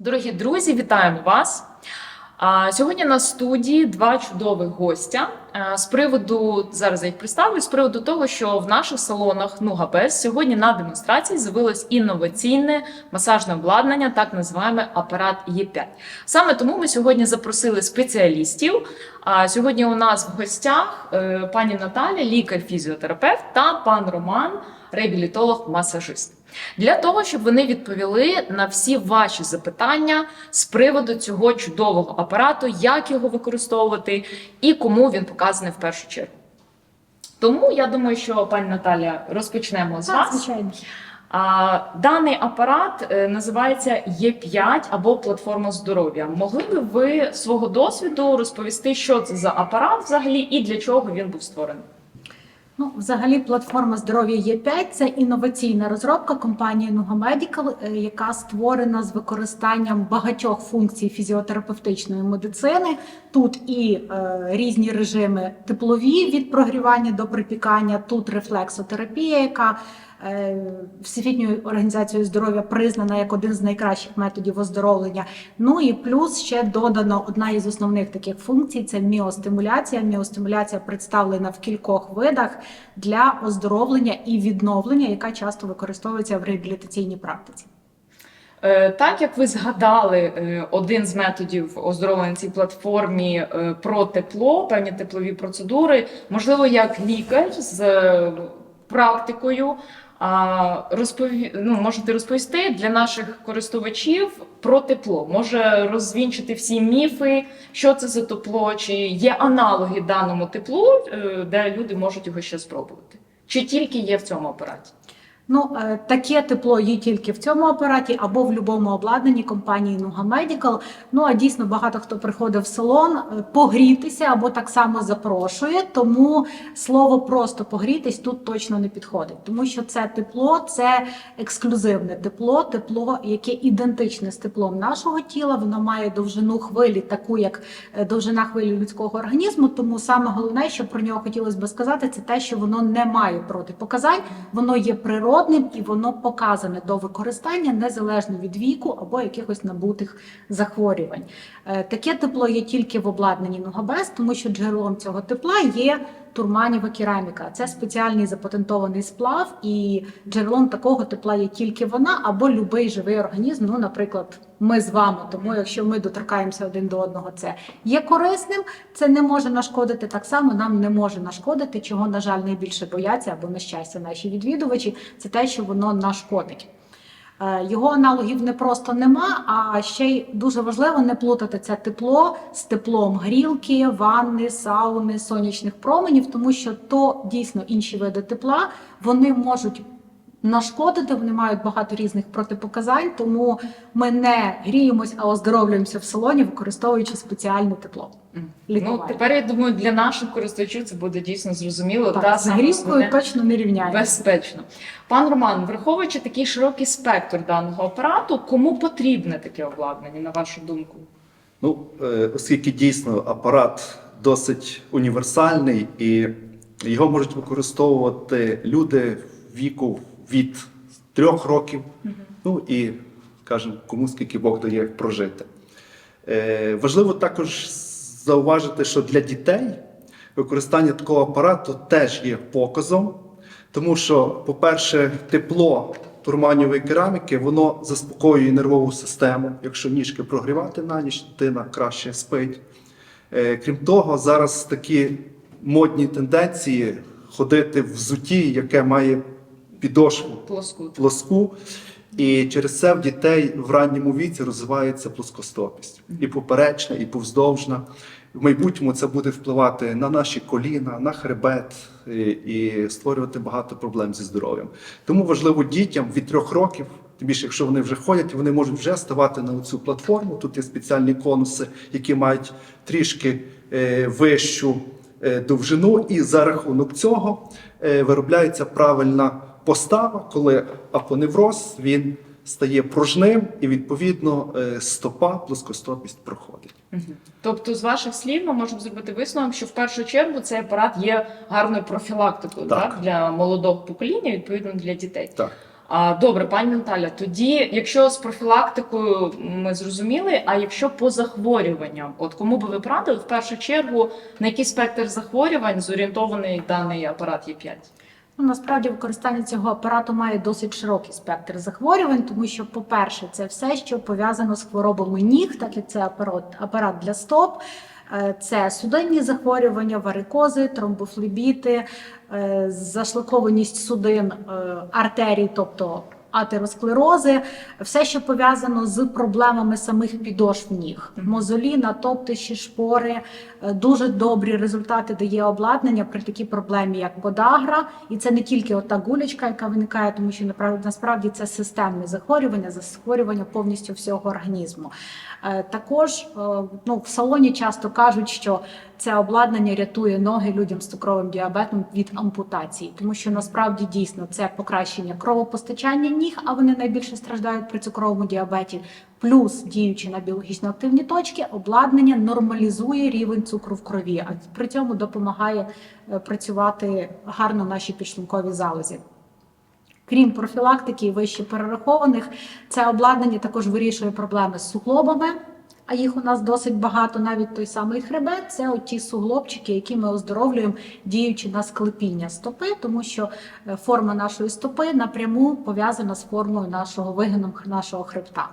Дорогі друзі, вітаємо вас! Сьогодні на студії два чудових гостя з приводу зараз я їх представлю з приводу того, що в наших салонах Нугабес сьогодні на демонстрації з'явилось інноваційне масажне обладнання, так називаємо апарат Є5. Саме тому ми сьогодні запросили спеціалістів. Сьогодні у нас в гостях е, пані Наталя, лікар-фізіотерапевт, та пан Роман, реабілітолог-масажист. Для того, щоб вони відповіли на всі ваші запитання з приводу цього чудового апарату, як його використовувати і кому він показаний в першу чергу. Тому я думаю, що пані Наталя розпочнемо з вас. звичайно. А, даний апарат е, називається Є5 або платформа здоров'я. Могли би ви свого досвіду розповісти, що це за апарат взагалі і для чого він був створений? Ну, взагалі, платформа здоров'я Є5 це інноваційна розробка компанії Nuga Medical, е, яка створена з використанням багатьох функцій фізіотерапевтичної медицини. Тут і е, різні режими теплові від прогрівання до припікання, тут рефлексотерапія, яка Всесвітньою організацією здоров'я признана як один з найкращих методів оздоровлення. Ну і плюс ще додано одна із основних таких функцій це міостимуляція. Міостимуляція представлена в кількох видах для оздоровлення і відновлення, яка часто використовується в реабілітаційній практиці. Е, Так як ви згадали е, один з методів оздоровлення цій платформі е, про тепло, певні теплові процедури, можливо, як лікар з е, практикою. Розпові... ну, можете розповісти для наших користувачів про тепло. Може розвінчити всі міфи, що це за тепло, чи є аналоги даному теплу, е, де люди можуть його ще спробувати, чи тільки є в цьому апараті? Ну, е, таке тепло є тільки в цьому апараті або в будь-якому обладнанні компанії Nuga Medical. Ну а дійсно багато хто приходить в салон е, погрітися або так само запрошує. Тому слово просто погрітись тут точно не підходить, тому що це тепло, це ексклюзивне тепло, тепло, яке ідентичне з теплом нашого тіла. Воно має довжину хвилі, таку як е, довжина хвилі людського організму. Тому саме головне, що про нього хотілося би сказати, це те, що воно не має протипоказань, воно є природним і воно показане до використання незалежно від віку або якихось набутих захворювань. Е, Таке тепло є тільки в обладнанні Нугабес, тому що джерелом цього тепла є турманіва кераміка. Це спеціальний запатентований сплав, і джерелом такого тепла є тільки вона або будь-який живий організм. Ну, наприклад, ми з вами. Тому, якщо ми доторкаємося один до одного, це є корисним. Це не може нашкодити. Так само нам не може нашкодити, чого, на жаль, найбільше бояться або на щастя наші відвідувачі. Це те, що воно нашкодить. Е, Його аналогів не просто нема, а ще й дуже важливо не плутати це тепло з теплом грілки, ванни, сауни, сонячних променів, тому що то дійсно інші види тепла. Вони можуть нашкодити, вони мають багато різних протипоказань, тому ми не гріємось, а оздоровлюємося в салоні, використовуючи спеціальне тепло. Ну, тепер я думаю, для наших користувачів це буде дійсно зрозуміло так, та з грізкою точно не рівняється. безпечно. Пан Роман, враховуючи такий широкий спектр даного апарату, кому потрібне таке обладнання, на вашу думку? Ну, е, оскільки дійсно апарат досить універсальний і його можуть використовувати люди віку від трьох років, ну і, скажімо, кому скільки Бог дає прожити. Е, Важливо також зауважити, що для дітей використання такого апарату теж є показом, тому що, по-перше, тепло турманівої кераміки воно заспокоює нервову систему. Якщо ніжки прогрівати на ніч, дитина краще спить. Е, Крім того, зараз такі модні тенденції ходити в взутті, яке має підошву Плоску. плоску. І через це в дітей в ранньому віці розвивається плоскостопість. І поперечна, і повздовжна. В майбутньому це буде впливати на наші коліна, на хребет і, і створювати багато проблем зі здоров'ям. Тому важливо дітям від трьох років, тим більше, якщо вони вже ходять, вони можуть вже ставати на цю платформу. Тут є спеціальні конуси, які мають трішки е, вищу е, довжину, і за рахунок цього е, виробляється правильна постава, коли апоневроз він стає пружним і відповідно е, стопа, плоскостопість проходить. Тобто, з ваших слів, ми можемо зробити висновок, що в першу чергу цей апарат є гарною профілактикою Так. так. для молодого покоління, відповідно для дітей. Так. А, добре, пані Наталя, тоді, якщо з профілактикою ми зрозуміли, а якщо по захворюванням, от кому би ви порадили в першу чергу, на який спектр захворювань зорієнтований даний апарат Є5? Ну, насправді використання цього апарату має досить широкий спектр захворювань, тому що, по-перше, це все, що пов'язано з хворобами ніг, так як це апарат, апарат для стоп. Е, Це судинні захворювання, варикози, тромбофлебіти, е, зашлакованість судин е, артерій, тобто атеросклерози, все, що пов'язано з проблемами самих підошв ніг, мозоліна, мозолі, натоптиші, шпори. Е, Дуже добрі результати дає обладнання при такій проблемі, як подагра. І це не тільки ота гулячка, яка виникає, тому що насправді це системне захворювання, захворювання повністю всього організму. Е, Також е, ну, в салоні часто кажуть, що це обладнання рятує ноги людям з цукровим діабетом від ампутації, тому що насправді дійсно це покращення кровопостачання ніг, а вони найбільше страждають при цукровому діабеті. Плюс діючи на біологічно активні точки, обладнання нормалізує рівень цукру в крові, а при цьому допомагає е, працювати гарно нашій підшлунковій залозі. Крім профілактики і вище перерахованих, це обладнання також вирішує проблеми з суглобами. А їх у нас досить багато, навіть той самий хребет. Це от ті суглобчики, які ми оздоровлюємо, діючи на склепіння стопи, тому що е, форма нашої стопи напряму пов'язана з формою нашого вигину нашого хребта.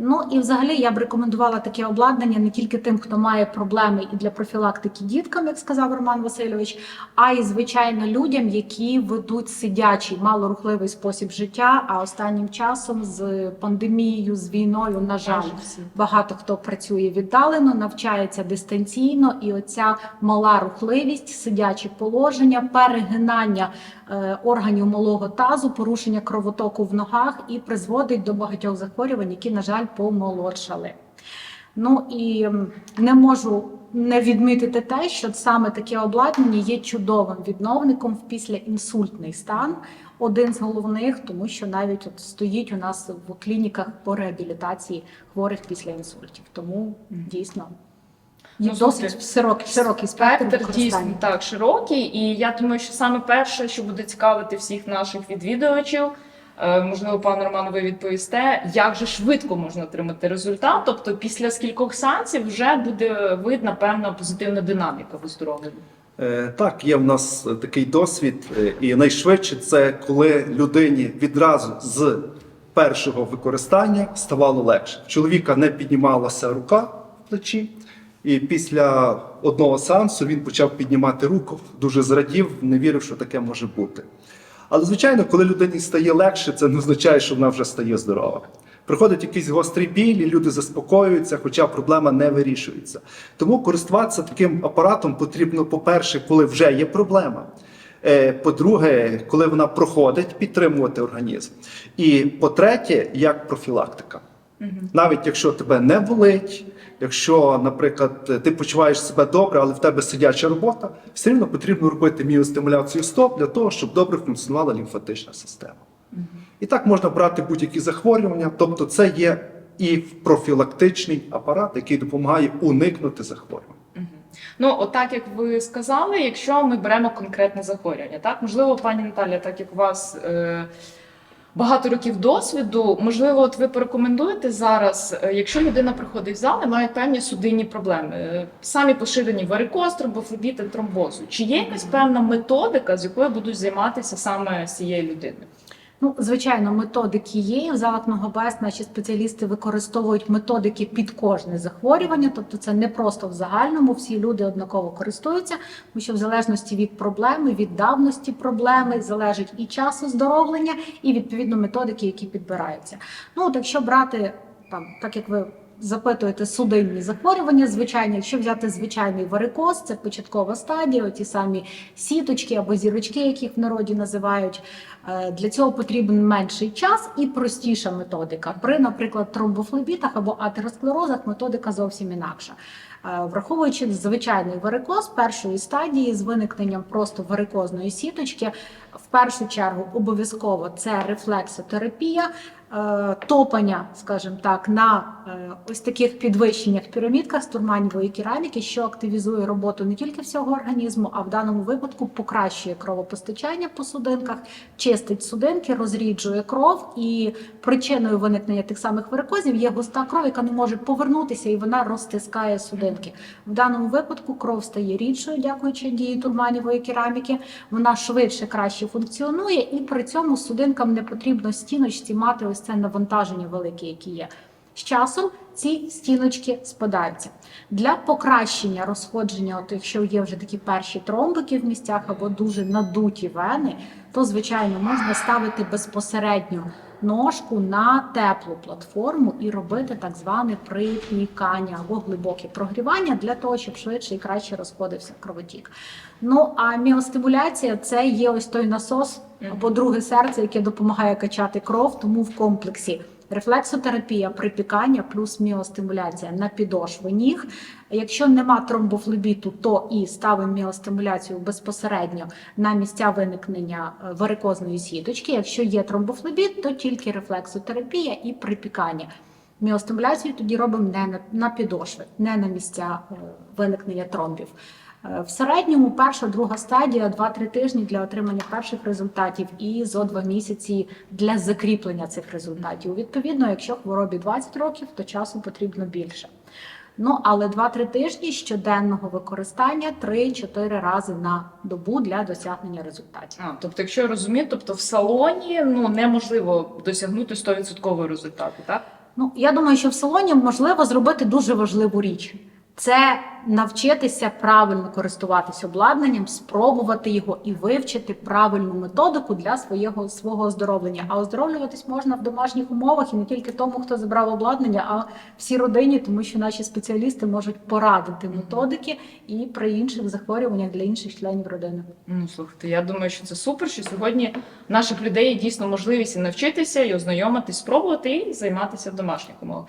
Ну і взагалі я б рекомендувала таке обладнання не тільки тим, хто має проблеми і для профілактики діткам, як сказав Роман Васильович, а й звичайно людям, які ведуть сидячий малорухливий спосіб життя. А останнім часом з пандемією, з війною, на жаль, багато хто працює віддалено, навчається дистанційно, і оця мала рухливість, сидячі положення, перегинання е, органів малого тазу, порушення кровотоку в ногах і призводить до багатьох захворювань, які, на жаль, помолодшали. Ну і не можу не відмітити те, що саме таке обладнання є чудовим відновником в післяінсультний стан. Один з головних, тому що навіть от стоїть у нас в клініках по реабілітації хворих після інсультів. Тому дійсно є Ну, досить широкий, широкий спектр Спектр дійсно так широкий, і я думаю, що саме перше, що буде цікавити всіх наших відвідувачів, можливо, пане Романе, ви відповісте, як же швидко можна отримати результат. Тобто, після скількох сеансів вже буде видна певна позитивна динаміка в оздоровленні. Е, Так, є в нас е, такий досвід, е, і найшвидше це коли людині відразу з першого використання ставало легше. Чоловіка не піднімалася рука в плечі, і після одного сеансу він почав піднімати руку, дуже зрадів, не вірив, що таке може бути. Але, звичайно, коли людині стає легше, це не означає, що вона вже стає здорова. Приходить якийсь гострий біль, і люди заспокоюються, хоча проблема не вирішується. Тому користуватися таким апаратом потрібно, по-перше, коли вже є проблема. Е, По-друге, коли вона проходить, підтримувати організм. І по-третє, як профілактика. Навіть якщо тебе не болить, якщо, наприклад, ти почуваєш себе добре, але в тебе сидяча робота, все рівно потрібно робити міостимуляцію стоп для того, щоб добре функціонувала лімфатична система. І так можна брати будь-які захворювання, тобто це є і профілактичний апарат, який допомагає уникнути захворювань. Ну, от так як ви сказали, якщо ми беремо конкретне захворювання, так можливо, пані Наталя, так як у вас е, багато років досвіду, можливо, от ви порекомендуєте зараз, е, якщо людина приходить в зал і має певні судинні проблеми, е, самі поширені варикоз, тромбофлебіт тромбозу. Чи є якась певна методика, з якою будуть займатися саме цією людиною? Ну, звичайно, методики є. В залах Ногобес наші спеціалісти використовують методики під кожне захворювання, тобто це не просто в загальному, всі люди однаково користуються, тому що в залежності від проблеми, від давності проблеми залежить і час оздоровлення, і відповідно методики, які підбираються. Ну, от якщо брати там, так як ви. Запитуєте судинні захворювання, звичайно, якщо взяти звичайний варикоз, це початкова стадія, ті самі сіточки або зірочки, яких в народі називають. Е, Для цього потрібен менший час і простіша методика. При, наприклад, тромбофлебітах або атеросклерозах методика зовсім інакша. Е, Враховуючи звичайний варикоз першої стадії з виникненням просто варикозної сіточки, в першу чергу обов'язково це рефлексотерапія. Е, топання, скажімо так, на е, ось таких підвищеннях пірамідках з турманівої кераміки, що активізує роботу не тільки всього організму, а в даному випадку покращує кровопостачання по судинках, чистить судинки, розріджує кров, і причиною виникнення тих самих варикозів є густа кров, яка не може повернутися, і вона розтискає судинки. В даному випадку кров стає рідшою, дякуючи дії турманівої кераміки. Вона швидше краще функціонує, і при цьому судинкам не потрібно стіночці мати ось це навантаження велике, яке є. З часом ці стіночки спадаються. Для покращення розходження, от якщо є вже такі перші тромбики в місцях або дуже надуті вени, то звичайно можна ставити безпосередньо ножку на теплу платформу і робити так зване припікання або глибоке прогрівання для того, щоб швидше і краще розходився кровотік. Ну а міостимуляція це є ось той насос або друге серце, яке допомагає качати кров, тому в комплексі. Рефлексотерапія, припікання плюс міостимуляція на підошви ніг. Якщо нема тромбофлебіту, то і ставимо міостимуляцію безпосередньо на місця виникнення е, варикозної сіточки. Якщо є тромбофлебіт, то тільки рефлексотерапія і припікання. Міостимуляцію тоді робимо не на, на підошви, не на місця е, виникнення тромбів. Е, В середньому перша, друга стадія 2-3 тижні для отримання перших результатів і зо 2 місяці для закріплення цих результатів. Відповідно, якщо хворобі 20 років, то часу потрібно більше. Ну але 2-3 тижні щоденного використання 3-4 рази на добу для досягнення результатів. А, тобто, якщо я розумію, тобто в салоні ну неможливо досягнути 100% результату, так? Ну я думаю, що в салоні можливо зробити дуже важливу річ. Це навчитися правильно користуватись обладнанням, спробувати його і вивчити правильну методику для свого, свого оздоровлення. А оздоровлюватись можна в домашніх умовах і не тільки тому, хто забрав обладнання, а всій родині, тому що наші спеціалісти можуть порадити методики і при інших захворюваннях для інших членів родини. Ну слухайте, я думаю, що це супер. Що сьогодні в наших людей є дійсно можливість і навчитися і ознайомитись, спробувати і займатися в домашніх умовах.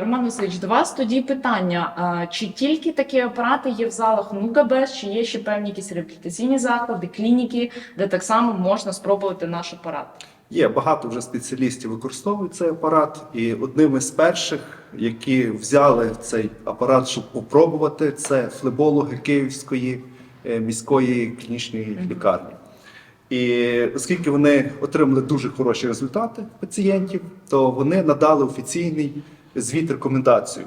Роман Васильович, до вас тоді питання: чи тільки такі апарати є в залах НУКАБЕС, чи є ще певні якісь реабілітаційні заклади, клініки, де так само можна спробувати наш апарат? Є багато вже спеціалістів використовують цей апарат, і одним із перших, які взяли цей апарат, щоб попробувати, це флебологи Київської е, міської клінічної лікарні. І оскільки вони отримали дуже хороші результати пацієнтів, то вони надали офіційний звіт рекомендацію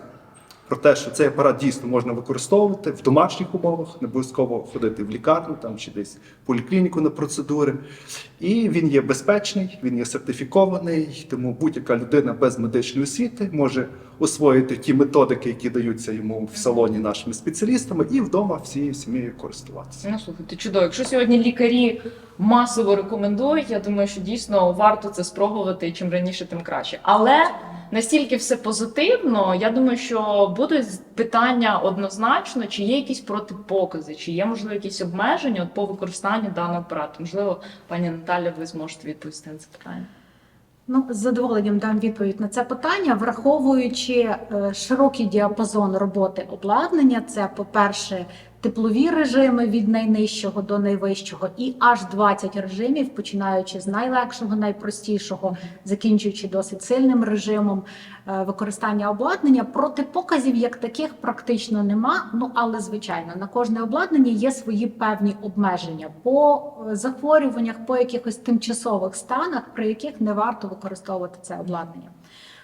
про те, що цей апарат дійсно можна використовувати в домашніх умовах, не обов'язково ходити в лікарню там чи десь в поліклініку на процедури. І він є безпечний, він є сертифікований, тому будь-яка людина без медичної освіти може освоїти ті методики, які даються йому в салоні нашими спеціалістами, і вдома всією сім'єю користуватися. Ну слухайте, чудово. Якщо сьогодні лікарі масово рекомендують, я думаю, що дійсно варто це спробувати чим раніше, тим краще. Але настільки все позитивно, я думаю, що будуть питання однозначно, чи є якісь протипокази, чи є можливо якісь обмеження по використанню даного апарату. Можливо, пані Наталя, ви зможете відповісти на це питання. Ну, з задоволенням дам відповідь на це питання, враховуючи е, широкий діапазон роботи обладнання, це, по-перше, теплові режими від найнижчого до найвищого, і аж 20 режимів, починаючи з найлегшого, найпростішого, закінчуючи досить сильним режимом е, використання обладнання. Протипоказів як таких практично нема. Ну але звичайно, на кожне обладнання є свої певні обмеження по е, захворюваннях, по якихось тимчасових станах, при яких не варто використовувати це обладнання.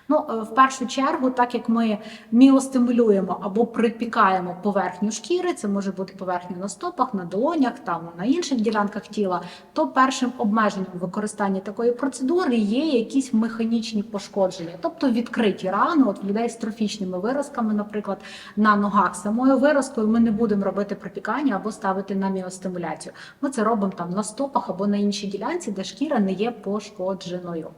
Ну, е, в першу чергу, так як ми міостимулюємо або припікаємо поверхню шкіри, це може бути поверхня на стопах, на долонях, там на інших ділянках тіла, то першим обмеженням використання такої процедури є якісь механічні пошкодження, тобто відкриті рани, от в людей з трофічними виразками, наприклад, на ногах самою виразкою ми не будемо робити припікання або ставити на міостимуляцію. Ми це робимо там на стопах або на іншій ділянці, де шкіра не є пошкодженою.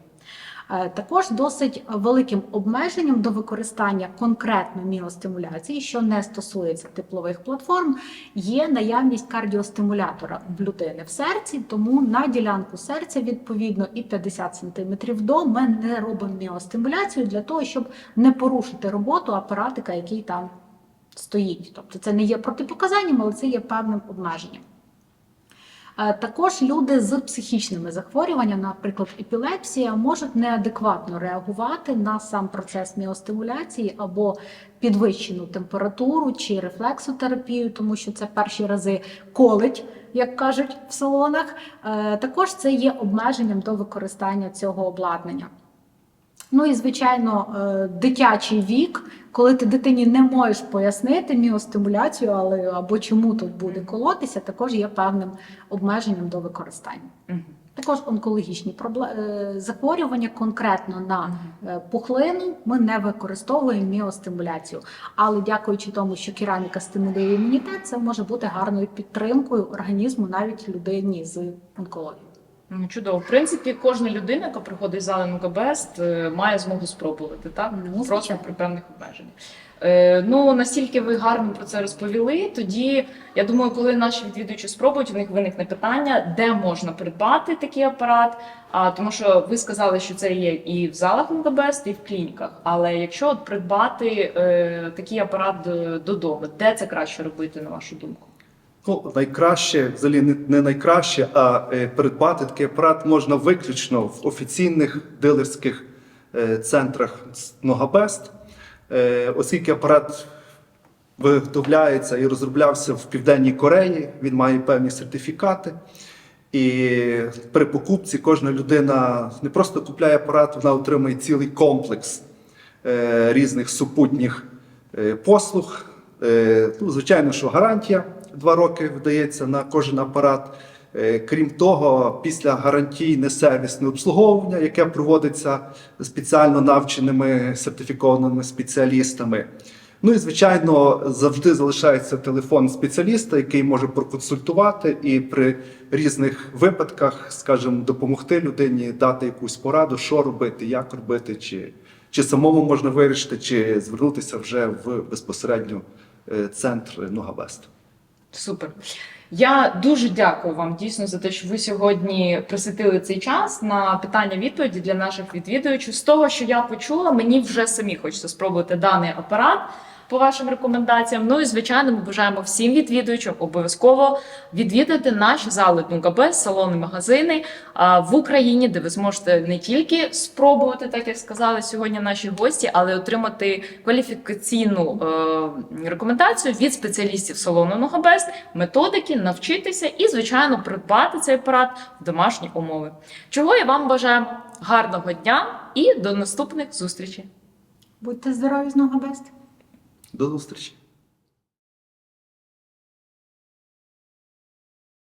Е, Також досить великим обмеженням до використання конкретно міостимуляції, що не стосується теплових платформ, є наявність кардіостимулятора в людини в серці, тому на ділянку серця відповідно і 50 см до ми не робимо міостимуляцію для того, щоб не порушити роботу апаратика, який там стоїть. Тобто це не є протипоказанням, але це є певним обмеженням. Е, Також люди з психічними захворюваннями, наприклад, епілепсія, можуть неадекватно реагувати на сам процес міостимуляції або підвищену температуру чи рефлексотерапію, тому що це перші рази колить, як кажуть в салонах. Е, Також це є обмеженням до використання цього обладнання. Ну і звичайно, е, дитячий вік, коли ти дитині не можеш пояснити міостимуляцію, але або чому тут буде колотися, також є певним обмеженням до використання. Також онкологічні пробле- е, захворювання конкретно на е, пухлину ми не використовуємо міостимуляцію. Але дякуючи тому, що кераміка стимулює імунітет, це може бути гарною підтримкою організму навіть людині з онкологією. Ну, Чудово. В принципі, кожна людина, яка приходить з зали Нугабест, е, має змогу спробувати, так? Ну, Просто при певних обмеженнях. Е, ну, настільки ви гарно про це розповіли, тоді я думаю, коли наші відвідувачі спробують, у них виникне питання, де можна придбати такий апарат. А тому що ви сказали, що це є і в залах Нугабест, і в клініках. Але якщо от придбати е, такий апарат е, додому, де це краще робити, на вашу думку? Ну, найкраще, взагалі не, найкраще, а е, придбати такий апарат можна виключно в офіційних дилерських е, центрах Ногабест, е, оскільки апарат виготовляється і розроблявся в Південній Кореї, він має певні сертифікати. І при покупці кожна людина не просто купляє апарат, вона отримує цілий комплекс різних супутніх послуг. Ну, звичайно, що гарантія два роки вдається на кожен апарат. Е, крім того, після гарантійне сервісне обслуговування, яке проводиться спеціально навченими сертифікованими спеціалістами. Ну і звичайно, завжди залишається телефон спеціаліста, який може проконсультувати і при різних випадках, скажімо, допомогти людині дати якусь пораду, що робити, як робити, чи, чи самому можна вирішити, чи звернутися вже в безпосередньо е, центр Ногавест. Супер. Я дуже дякую вам дійсно за те, що ви сьогодні присвятили цей час на питання-відповіді для наших відвідувачів. З того, що я почула, мені вже самі хочеться спробувати даний апарат по вашим рекомендаціям. Ну і звичайно, ми бажаємо всім відвідувачам обов'язково відвідати наші зали НУКБ, салони, магазини в Україні, де ви зможете не тільки спробувати, так як сказали сьогодні наші гості, але й отримати кваліфікаційну е, рекомендацію від спеціалістів салону Ногабест, методики, навчитися і, звичайно, придбати цей апарат в домашні умови. Чого я вам бажаю гарного дня і до наступних зустрічей! Будьте здорові з Ногабест! До зустрічі!